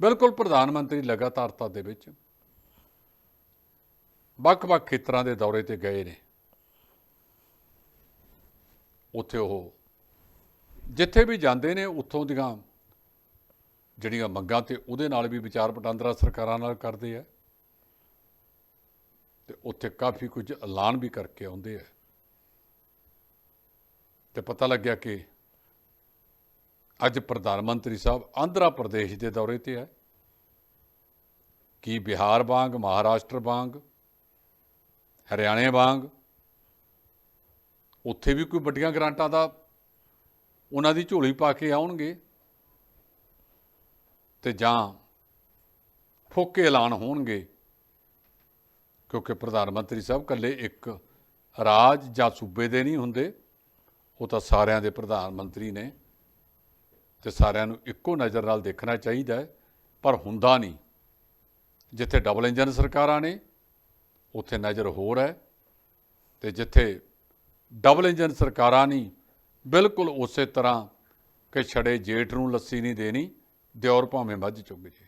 ਬਿਲਕੁਲ ਪ੍ਰਧਾਨ ਮੰਤਰੀ ਲਗਾਤਾਰਤਾ ਦੇ ਵਿੱਚ ਵੱਖ-ਵੱਖ ਖੇਤਰਾਂ ਦੇ ਦੌਰੇ ਤੇ ਗਏ ਨੇ। ਉੱਥੇ ਉਹ ਜਿੱਥੇ ਵੀ ਜਾਂਦੇ ਨੇ, ਉੱਥੋਂ ਦੀਆਂ ਜਿਹੜੀਆਂ ਮੰਗਾਂ ਤੇ ਉਹਦੇ ਨਾਲ ਵੀ ਵਿਚਾਰ ਵਟਾਂਦਰਾ ਸਰਕਾਰਾਂ ਨਾਲ ਕਰਦੇ ਆ। ਤੇ ਉੱਥੇ ਕਾਫੀ ਕੁਝ ਐਲਾਨ ਵੀ ਕਰਕੇ ਆਉਂਦੇ ਆ। ਤੇ ਪਤਾ ਲੱਗਿਆ ਕਿ ਅੱਜ ਪ੍ਰਧਾਨ ਮੰਤਰੀ ਸਾਹਿਬ ਆਂਧਰਾ ਪ੍ਰਦੇਸ਼ ਦੇ ਦੌਰੇ ਤੇ ਹੈ। ਕੀ ਬਿਹਾਰ ਵਾਂਗ, ਮਹਾਰਾਸ਼ਟਰ ਵਾਂਗ, ਹਰਿਆਣੇ ਵਾਂਗ, ਉੱਥੇ ਵੀ ਕੋਈ ਵੱਡੀਆਂ ਗ੍ਰਾਂਟਾਂ ਦਾ ਉਹਨਾਂ ਦੀ ਝੋਲੀ ਪਾ ਕੇ ਆਉਣਗੇ ਤੇ ਜਾਂ ਫੋਕੇ ਐਲਾਨ ਹੋਣਗੇ? ਕਿਉਂਕਿ ਪ੍ਰਧਾਨ ਮੰਤਰੀ ਸਾਹਿਬ ਕੱਲੇ ਇੱਕ ਰਾਜ ਜਾਂ ਸੂਬੇ ਦੇ ਨਹੀਂ ਹੁੰਦੇ, ਉਹ ਤਾਂ ਸਾਰਿਆਂ ਦੇ ਪ੍ਰਧਾਨ ਮੰਤਰੀ ਨੇ। ਤੇ ਸਾਰਿਆਂ ਨੂੰ ਇੱਕੋ ਨਜ਼ਰ ਨਾਲ ਦੇਖਣਾ ਚਾਹੀਦਾ ਪਰ ਹੁੰਦਾ ਨਹੀਂ। ਜਿੱਥੇ ਡਬਲ ਇੰਜਨ ਸਰਕਾਰਾਂ ਨੇ, ਉੱਥੇ ਨਜ਼ਰ ਹੋਰ ਹੈ ਤੇ ਜਿੱਥੇ ਡਬਲ ਇੰਜਨ ਸਰਕਾਰਾਂ ਨਹੀਂ, ਬਿਲਕੁਲ ਉਸੇ ਤਰ੍ਹਾਂ ਕਿ ਛੜੇ ਜੇਠ ਨੂੰ ਲੱਸੀ ਨਹੀਂ ਦੇਣੀ, ਦਿਓਰ ਭਾਵੇਂ ਮੱਝ ਚੁੱਗ ਜੇ।